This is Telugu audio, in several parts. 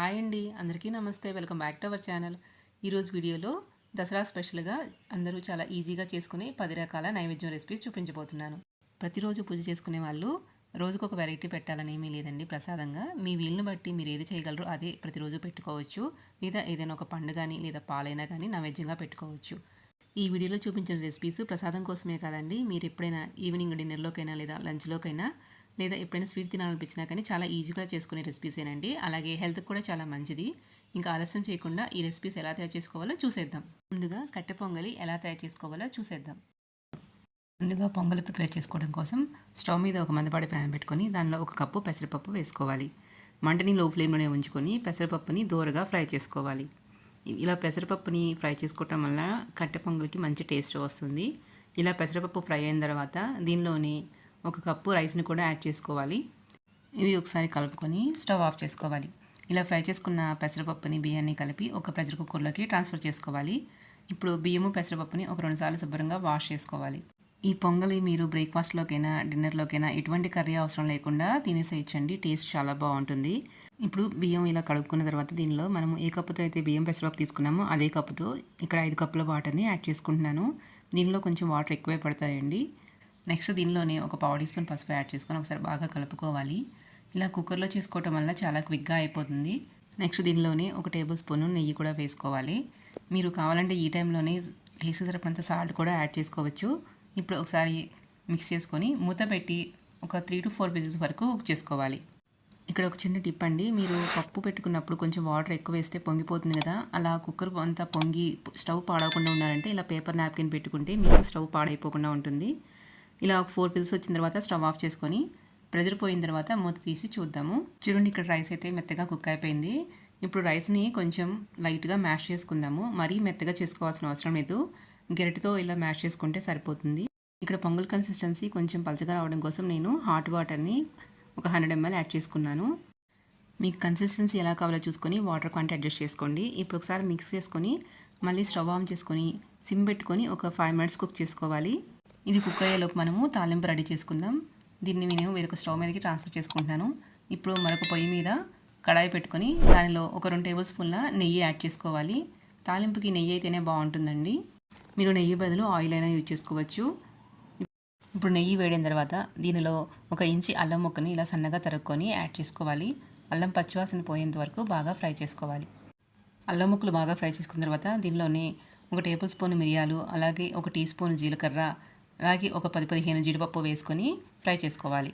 హాయ్ అండి. అందరికీ నమస్తే. Welcome back to our channel. ఈరోజు వీడియోలో దసరా స్పెషల్గా అందరూ చాలా ఈజీగా చేసుకునే పది రకాల నైవేద్యం రెసిపీస్ చూపించబోతున్నాను. ప్రతిరోజు పూజ చేసుకునే వాళ్ళు రోజుకు ఒక వెరైటీ పెట్టాలని ఏమీ లేదండి. ప్రసాదంగా మీ వీలును బట్టి మీరు ఏది చేయగలరో అదే ప్రతిరోజు పెట్టుకోవచ్చు. లేదా ఏదైనా ఒక పండు కానీ లేదా పాలైనా కానీ నైవేద్యంగా పెట్టుకోవచ్చు. ఈ వీడియోలో చూపించిన రెసిపీస్ ప్రసాదం కోసమే కాదండి. మీరు ఎప్పుడైనా ఈవినింగ్ డిన్నర్లోకైనా లేదా లంచ్లోకైనా లేదా ఎప్పుడైనా స్వీట్ తినాలనిపించినా కానీ చాలా ఈజీగా చేసుకునే రెసిపీసేనండి అలాగే హెల్త్కి కూడా చాలా మంచిది. ఇంకా ఆలస్యం చేయకుండా ఈ రెసిపీస్ ఎలా తయారు చేసుకోవాలో చూసేద్దాం. ముందుగా కట్టె పొంగలి ఎలా తయారు చేసుకోవాలో చూసేద్దాం. ముందుగా పొంగలి ప్రిపేర్ చేసుకోవడం కోసం స్టవ్ మీద ఒక మందపాటి ప్యాన్ పెట్టుకొని దానిలో ఒక కప్పు పెసరపప్పు వేసుకోవాలి. మంటని లో ఫ్లేమ్లోనే ఉంచుకొని పెసరపప్పుని దూరగా ఫ్రై చేసుకోవాలి. ఇలా పెసరపప్పుని ఫ్రై చేసుకోవటం వల్ల కట్టె పొంగలికి మంచి టేస్ట్ వస్తుంది. ఇలా పెసరపప్పు ఫ్రై అయిన తర్వాత దీనిలోని ఒక కప్పు రైస్ని కూడా యాడ్ చేసుకోవాలి. ఇవి ఒకసారి కలుపుకొని స్టవ్ ఆఫ్ చేసుకోవాలి. ఇలా ఫ్రై చేసుకున్న పెసరపప్పుని బియ్యాన్ని కలిపి ఒక ప్రెషర్ కుక్కర్లోకి ట్రాన్స్ఫర్ చేసుకోవాలి. ఇప్పుడు బియ్యము పెసరపప్పుని ఒక రెండుసార్లు శుభ్రంగా వాష్ చేసుకోవాలి. ఈ పొంగలి మీరు బ్రేక్ఫాస్ట్లోకైనా డిన్నర్లోకైనా ఎటువంటి కర్రీ అవసరం లేకుండా తినేసేయచ్చండి. టేస్ట్ చాలా బాగుంటుంది. ఇప్పుడు బియ్యం ఇలా కడుక్కున్న తర్వాత దీనిలో మనము ఏ కప్పుతో అయితే బియ్యం పెసరపప్పు తీసుకున్నామో అదే కప్పుతో ఇక్కడ ఐదు కప్పుల వాటర్ని యాడ్ చేసుకుంటున్నాను. దీనిలో కొంచెం వాటర్ ఎక్కువే పడతాయండి. నెక్స్ట్ దీనిలోనే ఒక పావు టీ స్పూన్ పసుపు యాడ్ చేసుకొని ఒకసారి బాగా కలుపుకోవాలి. ఇలా కుక్కర్లో చేసుకోవటం వల్ల చాలా క్విక్గా అయిపోతుంది. నెక్స్ట్ దీనిలోనే ఒక టేబుల్ స్పూన్ నెయ్యి కూడా వేసుకోవాలి. మీరు కావాలంటే ఈ టైంలోనే టేస్ట్ సరిపడంత సాల్ట్ కూడా యాడ్ చేసుకోవచ్చు. ఇప్పుడు ఒకసారి మిక్స్ చేసుకొని మూత పెట్టి ఒక త్రీ టు ఫోర్ పీసెస్ వరకు కుక్ చేసుకోవాలి. ఇక్కడ ఒక చిన్న టిప్ అండి. మీరు పప్పు పెట్టుకున్నప్పుడు కొంచెం వాటర్ ఎక్కువ వేస్తే పొంగిపోతుంది కదా. అలా కుక్కర్ అంతా పొంగి స్టవ్ పాడవకుండా ఉండాలంటే ఇలా పేపర్ నాప్కిన్ పెట్టుకుంటే మీకు స్టవ్ పాడైపోకుండా ఉంటుంది. ఇలా ఒక ఫోర్ పిల్స్ వచ్చిన తర్వాత స్టవ్ ఆఫ్ చేసుకొని ప్రెజర్ పోయిన తర్వాత మూత తీసి చూద్దాము. చూడండి ఇక్కడ రైస్ అయితే మెత్తగా కుక్ అయిపోయింది. ఇప్పుడు రైస్ని కొంచెం లైట్గా మ్యాష్ చేసుకుందాము. మరీ మెత్తగా చేసుకోవాల్సిన అవసరం లేదు. గెరటితో ఇలా మ్యాష్ చేసుకుంటే సరిపోతుంది. ఇక్కడ పొంగల్ కన్సిస్టెన్సీ కొంచెం పలచగా రావడం కోసం నేను హాట్ వాటర్ని ఒక హండ్రెడ్ ఎంఎల్ యాడ్ చేసుకున్నాను. మీకు కన్సిస్టెన్సీ ఎలా కావాలో చూసుకొని వాటర్ క్వాంటిటీ అడ్జస్ట్ చేసుకోండి. ఇప్పుడు ఒకసారి మిక్స్ చేసుకొని మళ్ళీ స్టవ్ ఆన్ చేసుకొని సిమ్ పెట్టుకొని ఒక ఫైవ్ మినిట్స్ కుక్ చేసుకోవాలి. ఇది కుక్ అయ్యేలోపు మనము తాలింపు రెడీ చేసుకుందాం. దీన్ని నేను వేరొక స్టవ్ మీదకి ట్రాన్స్ఫర్ చేసుకుంటున్నాను. ఇప్పుడు మరొక పొయ్యి మీద కడాయి పెట్టుకొని దానిలో ఒక రెండు టేబుల్ స్పూన్ల నెయ్యి యాడ్ చేసుకోవాలి. తాలింపుకి నెయ్యి అయితేనే బాగుంటుందండి. మీరు నెయ్యి బదులు ఆయిల్ అయినా యూజ్ చేసుకోవచ్చు. ఇప్పుడు నెయ్యి వేడిన తర్వాత దీనిలో ఒక ఇంచి అల్లం ముక్కని ఇలా సన్నగా తరుక్కొని యాడ్ చేసుకోవాలి. అల్లం పచ్చివాసన పోయేంత వరకు బాగా ఫ్రై చేసుకోవాలి. అల్లం ముక్కలు బాగా ఫ్రై చేసుకున్న తర్వాత దీనిలోనే ఒక టేబుల్ స్పూన్ మిరియాలు అలాగే ఒక టీ స్పూన్ జీలకర్ర అలాగే ఒక పది పదిహేను జీడిపప్పు వేసుకొని ఫ్రై చేసుకోవాలి.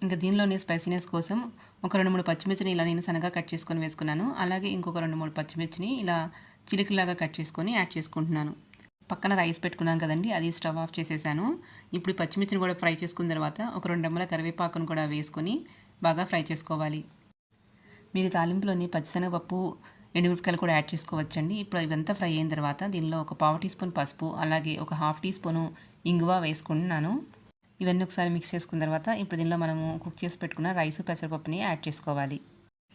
ఇంకా దీనిలోనే స్పైసీనెస్ కోసం ఒక రెండు మూడు పచ్చిమిర్చిని ఇలా నేను సన్నగా కట్ చేసుకొని వేసుకున్నాను. అలాగే ఇంకొక రెండు మూడు పచ్చిమిర్చిని ఇలా చిలికలాగా కట్ చేసుకొని యాడ్ చేసుకుంటున్నాను. పక్కన రైస్ పెట్టుకున్నాం కదండి అది స్టవ్ ఆఫ్ చేసేసాను. ఇప్పుడు పచ్చిమిర్చిని కూడా ఫ్రై చేసుకున్న తర్వాత ఒక రెండు రెమ్మల కరివేపాకును కూడా వేసుకొని బాగా ఫ్రై చేసుకోవాలి. మీరు తాలింపులోని పచ్చిశనగపప్పు ఎండుమిరపకాయలు కూడా యాడ్ చేసుకోవచ్చండి. ఇప్పుడు ఇదంతా ఫ్రై అయిన తర్వాత దీనిలో ఒక పావు టీ స్పూన్ పసుపు అలాగే ఒక హాఫ్ టీ స్పూను ఇంగువ వేసుకుంటున్నాను ఇవన్నీ ఒకసారి మిక్స్ చేసుకున్న తర్వాత ఇప్పుడు దీనిలో మనము కుక్ చేసి పెట్టుకున్న రైస్ పెసరపప్పుని యాడ్ చేసుకోవాలి.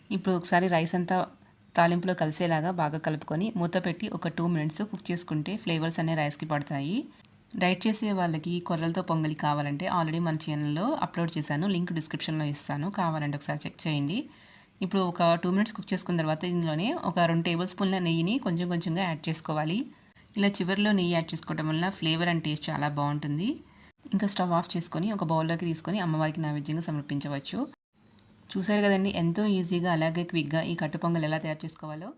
ఇప్పుడు ఒకసారి రైస్ అంతా తాలింపులో కలిసేలాగా బాగా కలుపుకొని మూత పెట్టి ఒక టూ మినిట్స్ కుక్ చేసుకుంటే ఫ్లేవర్స్ అనే రైస్కి పడతాయి. డైట్ చేసే వాళ్ళకి కొర్రలతో పొంగలి కావాలంటే ఆల్రెడీ మన ఛానల్లో అప్లోడ్ చేశాను. లింక్ డిస్క్రిప్షన్లో ఇస్తాను. కావాలంటే ఒకసారి చెక్ చేయండి. ఇప్పుడు ఒక టూ మినిట్స్ కుక్ చేసుకున్న తర్వాత ఇందులోనే ఒక రెండు టేబుల్ స్పూన్ల నెయ్యిని కొంచెం కొంచెంగా యాడ్ చేసుకోవాలి. ఇలా చివరిలో నెయ్యి యాడ్ చేసుకోవడం వల్ల ఫ్లేవర్ అండ్ టేస్ట్ చాలా బాగుంటుంది. ఇంకా స్టవ్ ఆఫ్ చేసుకొని ఒక బౌల్లోకి తీసుకొని అమ్మవారికి నైవేద్యంగా సమర్పించవచ్చు. చూసారు కదండి ఎంతో ఈజీగా అలాగే క్విక్గా ఈ కట్టు పొంగల్ ఎలా తయారు చేసుకోవాలో.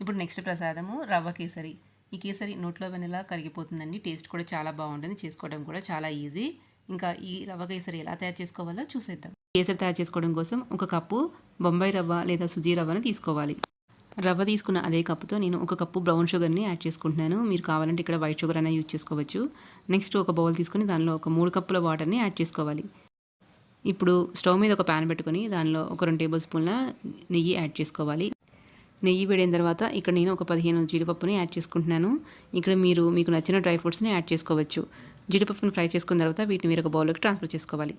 ఇప్పుడు నెక్స్ట్ ప్రసాదము రవ్వ కేసరి. ఈ కేసరి నోట్లో వెనలా కరిగిపోతుందండి టేస్ట్ కూడా చాలా బాగుంటుంది చేసుకోవడం కూడా చాలా ఈజీ. ఇంకా ఈ రవ్వ కేసరి ఎలా తయారు చేసుకోవాలో చూసేద్దాం. కేసరి తయారు చేసుకోవడం కోసం ఒక కప్పు బొంబాయి రవ్వ లేదా సుజీ రవ్వను తీసుకోవాలి. రవ్వ తీసుకున్న అదే కప్పుతో నేను ఒక కప్పు బ్రౌన్ షుగర్ని యాడ్ చేసుకుంటున్నాను. మీరు కావాలంటే ఇక్కడ వైట్ షుగర్ అయినా యూజ్ చేసుకోవచ్చు. నెక్స్ట్ ఒక బౌల్ తీసుకొని దానిలో ఒక మూడు కప్పుల వాటర్ని యాడ్ చేసుకోవాలి. ఇప్పుడు స్టవ్ మీద ఒక ప్యాన్ పెట్టుకుని దానిలో ఒక రెండు టేబుల్ స్పూన్ల నెయ్యి యాడ్ చేసుకోవాలి. నెయ్యి వేడిన తర్వాత ఇక్కడ నేను ఒక పదిహేను జీడిపప్పుని యాడ్ చేసుకుంటున్నాను. ఇక్కడ మీరు మీకు నచ్చిన డ్రై ఫ్రూట్స్ని యాడ్ చేసుకోవచ్చు. జీడిపప్పుని ఫ్రై చేసుకున్న తర్వాత వీటిని మీరు ఒక బౌల్లోకి ట్రాన్స్ఫర్ చేసుకోవాలి.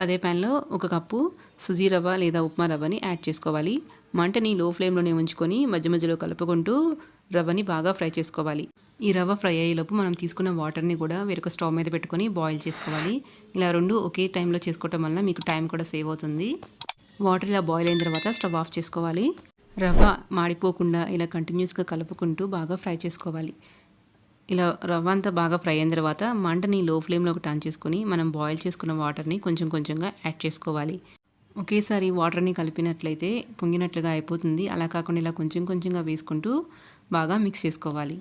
అదే ప్యాన్లో ఒక కప్పు సుజీ రవ్వ లేదా ఉప్మా రవ్వని యాడ్ చేసుకోవాలి. మంటని లో ఫ్లేమ్లోనే ఉంచుకొని మధ్య మధ్యలో కలుపుకుంటూ రవ్వని బాగా ఫ్రై చేసుకోవాలి. ఈ రవ్వ ఫ్రై అయ్యేలోపు మనం తీసుకున్న వాటర్ని కూడా వేరొక స్టవ్ మీద పెట్టుకొని బాయిల్ చేసుకోవాలి. ఇలా రెండు ఒకే టైంలో చేసుకోవటం వల్ల మీకు టైం కూడా సేవ్ అవుతుంది. వాటర్ ఇలా బాయిల్ అయిన తర్వాత స్టవ్ ఆఫ్ చేసుకోవాలి. రవ్వ మాడిపోకుండా ఇలా కంటిన్యూస్గా కలుపుకుంటూ బాగా ఫ్రై చేసుకోవాలి. ఇలా రవ్వ అంతా బాగా ఫ్రై అయిన తర్వాత మంటని లో ఫ్లేమ్లోకి టర్న్ చేసుకొని మనం బాయిల్ చేసుకున్న వాటర్ని కొంచెం కొంచెంగా యాడ్ చేసుకోవాలి. ఒకేసారి వాటర్ని కలిపినట్లయితే పొంగినట్లుగా అయిపోతుంది. అలా కాకుండా ఇలా కొంచెం కొంచెంగా వేసుకుంటూ బాగా మిక్స్ చేసుకోవాలి.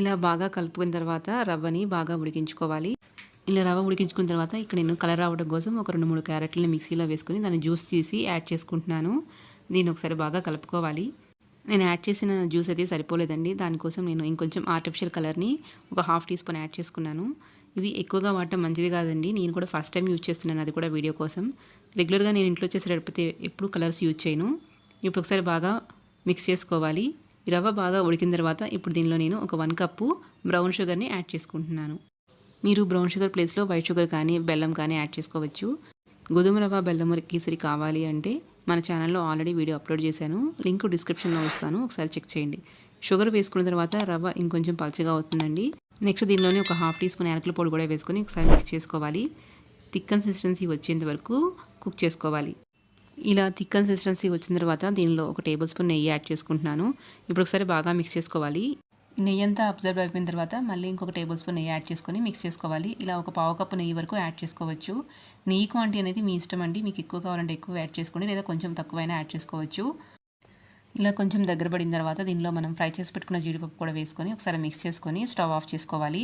ఇలా బాగా కలుపుకున్న తర్వాత రవ్వని బాగా ఉడికించుకోవాలి. ఇలా రవ్వ ఉడికించుకున్న తర్వాత ఇక్కడ నేను కలర్ రావడం కోసం ఒక రెండు మూడు క్యారెట్లను మిక్సీలో వేసుకుని దాన్ని జ్యూస్ తీసి యాడ్ చేసుకుంటున్నాను. దీన్ని ఒకసారి బాగా కలుపుకోవాలి. నేను యాడ్ చేసిన జ్యూస్ అయితే సరిపోలేదండి. దానికోసం నేను ఇంకొంచెం ఆర్టిఫిషియల్ కలర్ని ఒక హాఫ్ టీ స్పూన్ యాడ్ చేసుకున్నాను. ఇవి ఎక్కువగా వాడటం మంచిది కాదండి. నేను కూడా ఫస్ట్ టైం యూజ్ చేస్తున్నాను అది కూడా వీడియో కోసం. రెగ్యులర్గా నేను ఇంట్లో చేసేటప్పుడు ఎప్పుడు కలర్స్ యూజ్ చేయను. ఇప్పుడు ఒకసారి బాగా మిక్స్ చేసుకోవాలి. ఈ రవ్వ బాగా ఉడికిన తర్వాత ఇప్పుడు దీనిలో నేను ఒక వన్ కప్పు బ్రౌన్ షుగర్ని యాడ్ చేసుకుంటున్నాను. మీరు బ్రౌన్ షుగర్ ప్లేస్లో వైట్ షుగర్ కానీ బెల్లం కానీ యాడ్ చేసుకోవచ్చు. గోధుమ రవ్వ బెల్లం కేసరి కావాలి అంటే మన ఛానల్లో ఆల్రెడీ వీడియో అప్లోడ్ చేశాను. లింక్ డిస్క్రిప్షన్లో వస్తాను ఒకసారి చెక్ చేయండి. షుగర్ వేసుకున్న తర్వాత రవ్వ ఇంకొంచెం పలచగా అవుతుందండి. నెక్స్ట్ దీనిలోనే ఒక హాఫ్ టీ స్పూన్ యాలకుల పొడి కూడా వేసుకొని ఒకసారి మిక్స్ చేసుకోవాలి. థిక్ కన్సిస్టెన్సీ వచ్చేంత వరకు కుక్ చేసుకోవాలి. ఇలా థిక్ కన్సిస్టెన్సీ వచ్చిన తర్వాత దీనిలో ఒక టేబుల్ స్పూన్ నెయ్యి యాడ్ చేసుకుంటున్నాను. ఇప్పుడు ఒకసారి బాగా మిక్స్ చేసుకోవాలి. నెయ్యి అంతా అబ్జర్వ్ అయిపోయిన తర్వాత మళ్ళీ ఇంకొక టేబుల్ స్పూన్ నెయ్యి యాడ్ చేసుకొని మిక్స్ చేసుకోవాలి. ఇలా ఒక పావు కప్పు నెయ్యి వరకు యాడ్ చేసుకోవచ్చు. నెయ్యి క్వాంటిటీ అనేది మీ ఇష్టం అండి. మీకు ఎక్కువ కావాలంటే ఎక్కువ యాడ్ చేసుకోండి లేదా కొంచెం తక్కువైనా యాడ్ చేసుకోవచ్చు. ఇలా కొంచెం దగ్గర పడిన తర్వాత దీనిలో మనం ఫ్రై చేసి పెట్టుకున్న జీడిపప్పు కూడా వేసుకొని ఒకసారి మిక్స్ చేసుకొని స్టవ్ ఆఫ్ చేసుకోవాలి.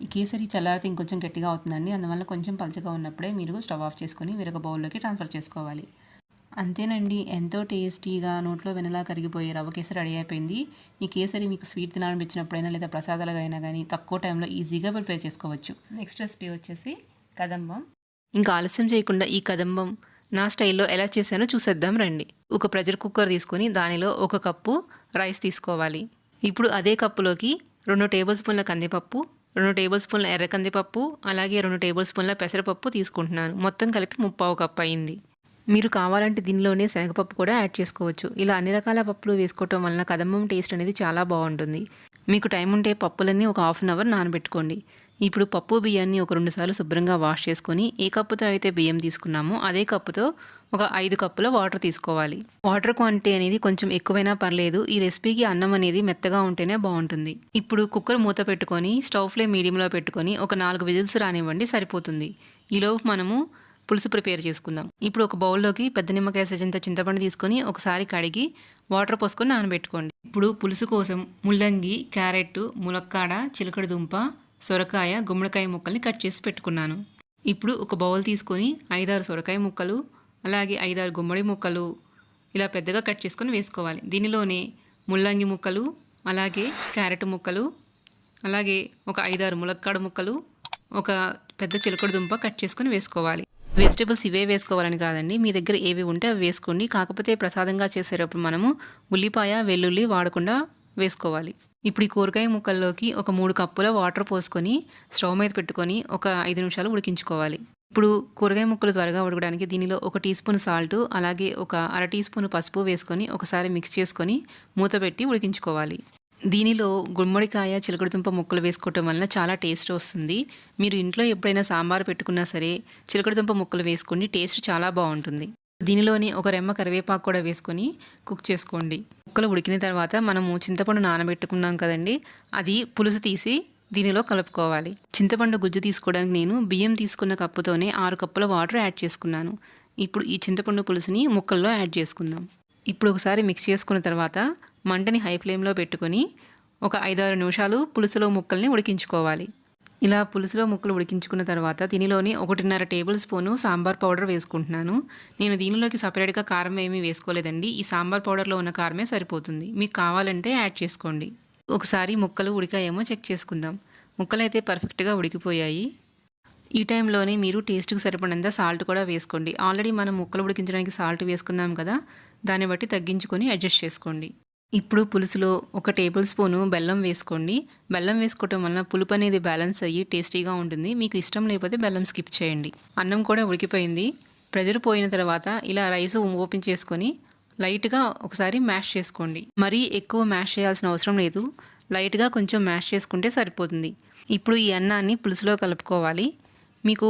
ఈ కేసరి చల్లారితే ఇంకొంచెం గట్టిగా అవుతుందండి. అందువల్ల కొంచెం పలచగా ఉన్నప్పుడే మీరు స్టవ్ ఆఫ్ చేసుకొని వేరొక బౌల్లోకి ట్రాన్స్ఫర్ చేసుకోవాలి. అంతేనండి. ఎంతో టేస్టీగా నోట్లో వెనలా కరిగిపోయే రవ్వ కేసరి రెడీ అయిపోయింది. ఈ కేసరి మీకు స్వీట్ తినాలనిపించినప్పుడైనా లేదా ప్రసాదాలుగా అయినా కానీ తక్కువ టైంలో ఈజీగా ప్రిపేర్ చేసుకోవచ్చు. నెక్స్ట్ రెసిపీ వచ్చేసి కదంబం. ఇంకా ఆలస్యం చేయకుండా ఈ కదంబం నా స్టైల్లో ఎలా చేశానో చూసేద్దాం రండి. ఒక ప్రెషర్ కుక్కర్ తీసుకొని దానిలో ఒక కప్పు రైస్ తీసుకోవాలి. ఇప్పుడు అదే కప్పులోకి రెండు టేబుల్ స్పూన్ల కందిపప్పు రెండు టేబుల్ స్పూన్ల ఎర్ర కందిపప్పు అలాగే రెండు టేబుల్ స్పూన్ల పెసరపప్పు తీసుకుంటున్నాను. మొత్తం కలిపి ముప్పావు కప్పు అయింది. మీరు కావాలంటే దీనిలోనే శనగపప్పు కూడా యాడ్ చేసుకోవచ్చు. ఇలా అన్ని రకాల పప్పులు వేసుకోవటం వలన కదంబం టేస్ట్ అనేది చాలా బాగుంటుంది. మీకు టైం ఉంటే పప్పులన్నీ ఒక హాఫ్ అన్ అవర్ నానబెట్టుకోండి. ఇప్పుడు పప్పు బియ్యాన్ని ఒక రెండు సార్లు శుభ్రంగా వాష్ చేసుకొని ఏ కప్పుతో అయితే బియ్యం తీసుకున్నామో అదే కప్పుతో ఒక ఐదు కప్పుల వాటర్ తీసుకోవాలి. వాటర్ క్వాంటిటీ అనేది కొంచెం ఎక్కువైనా పర్లేదు. ఈ రెసిపీకి అన్నం అనేది మెత్తగా ఉంటేనే బాగుంటుంది. ఇప్పుడు కుక్కర్ మూత పెట్టుకొని స్టవ్ ఫ్లేమ్ మీడియంలో పెట్టుకొని ఒక నాలుగు విజిల్స్ రానివ్వండి సరిపోతుంది. ఈలోపు మనము పులుసు ప్రిపేర్ చేసుకుందాం. ఇప్పుడు ఒక బౌల్లోకి పెద్ద నిమ్మకాయ సజంత చింతపండు తీసుకొని ఒకసారి కడిగి వాటర్ పోసుకొని నానబెట్టుకోండి. ఇప్పుడు పులుసు కోసం ముల్లంగి క్యారెట్ ములక్కాడ చిలకడ దుంప సొరకాయ గుమ్మడికాయ ముక్కల్ని కట్ చేసి పెట్టుకున్నాను. ఇప్పుడు ఒక బౌల్ తీసుకొని ఐదారు సొరకాయ ముక్కలు అలాగే ఐదారు గుమ్మడి ముక్కలు ఇలా పెద్దగా కట్ చేసుకొని వేసుకోవాలి. దీనిలోనే ముల్లంగి ముక్కలు అలాగే క్యారెట్ ముక్కలు అలాగే ఒక ఐదారు ములక్కాడ ముక్కలు ఒక పెద్ద చిలకడ దుంప కట్ చేసుకొని వేసుకోవాలి. వెజిటేబుల్స్ ఇవే వేసుకోవాలని కాదండి. మీ దగ్గర ఏవి ఉంటే అవి వేసుకోండి. కాకపోతే ప్రసాదంగా చేసేటప్పుడు మనము ఉల్లిపాయ వెల్లుల్లి వాడకుండా వేసుకోవాలి. ఇప్పుడు ఈ కూరగాయ ముక్కల్లోకి ఒక మూడు కప్పుల వాటర్ పోసుకొని స్టవ్ మీద పెట్టుకొని ఒక ఐదు నిమిషాలు ఉడికించుకోవాలి. ఇప్పుడు కూరగాయ ముక్కలు త్వరగా ఉడకడానికి దీనిలో ఒక టీ స్పూన్ సాల్ట్ అలాగే ఒక అర టీ స్పూన్ పసుపు వేసుకొని ఒకసారి మిక్స్ చేసుకొని మూత పెట్టి ఉడికించుకోవాలి. దీనిలో గుమ్మడికాయ చిలకడదుంప ముక్కలు వేసుకోవటం వలన చాలా టేస్ట్ వస్తుంది. మీరు ఇంట్లో ఎప్పుడైనా సాంబార్ పెట్టుకున్నా సరే చిలకడదుంప ముక్కలు వేసుకోండి టేస్ట్ చాలా బాగుంటుంది. దీనిలోని ఒక రెమ్మ కరివేపాకు కూడా వేసుకొని కుక్ చేసుకోండి. ముక్కలు ఉడికిన తర్వాత మనము చింతపండు నానబెట్టుకున్నాం కదండి అది పులుసు తీసి దీనిలో కలుపుకోవాలి. చింతపండు గుజ్జు తీసుకోవడానికి నేను బియ్యం తీసుకున్న కప్పుతోనే ఆరు కప్పుల వాటర్ యాడ్ చేసుకున్నాను. ఇప్పుడు ఈ చింతపండు పులుసుని ముక్కల్లో యాడ్ చేసుకుందాం. ఇప్పుడు ఒకసారి మిక్స్ చేసుకున్న తర్వాత మంటని హై ఫ్లేమ్లో పెట్టుకొని ఒక ఐదారు నిమిషాలు పులుసులో ముక్కల్ని ఉడికించుకోవాలి. ఇలా పులుసులో ముక్కలు ఉడికించుకున్న తర్వాత దీనిలోని ఒకటిన్నర టేబుల్ స్పూను సాంబార్ పౌడర్ వేసుకుంటున్నాను. నేను దీనిలోకి సపరేట్గా కారం ఏమీ వేసుకోలేదండి. ఈ సాంబార్ పౌడర్లో ఉన్న కారమే సరిపోతుంది. మీకు కావాలంటే యాడ్ చేసుకోండి. ఒకసారి ముక్కలు ఉడికాయేమో చెక్ చేసుకుందాం. ముక్కలు అయితే పర్ఫెక్ట్గా ఉడికిపోయాయి. ఈ టైంలోనే మీరు టేస్ట్కి సరిపడినంత సాల్ట్ కూడా వేసుకోండి. ఆల్రెడీ మనం ముక్కలు ఉడికించడానికి సాల్ట్ వేసుకున్నాం కదా దాన్ని బట్టి తగ్గించుకొని అడ్జస్ట్ చేసుకోండి. ఇప్పుడు పులుసులో ఒక టేబుల్ స్పూను బెల్లం వేసుకోండి. బెల్లం వేసుకోవటం వల్ల పులుపు అనేది బ్యాలెన్స్ అయ్యి టేస్టీగా ఉంటుంది. మీకు ఇష్టం లేకపోతే బెల్లం స్కిప్ చేయండి. అన్నం కూడా ఉడికిపోయింది. ప్రెజర్ పోయిన తర్వాత ఇలా రైస్ ఓపెన్ చేసుకొని లైట్గా ఒకసారి మ్యాష్ చేసుకోండి. మరీ ఎక్కువ మ్యాష్ చేయాల్సిన అవసరం లేదు. లైట్గా కొంచెం మ్యాష్ చేసుకుంటే సరిపోతుంది. ఇప్పుడు ఈ అన్నాన్ని పులుసులో కలుపుకోవాలి. మీకు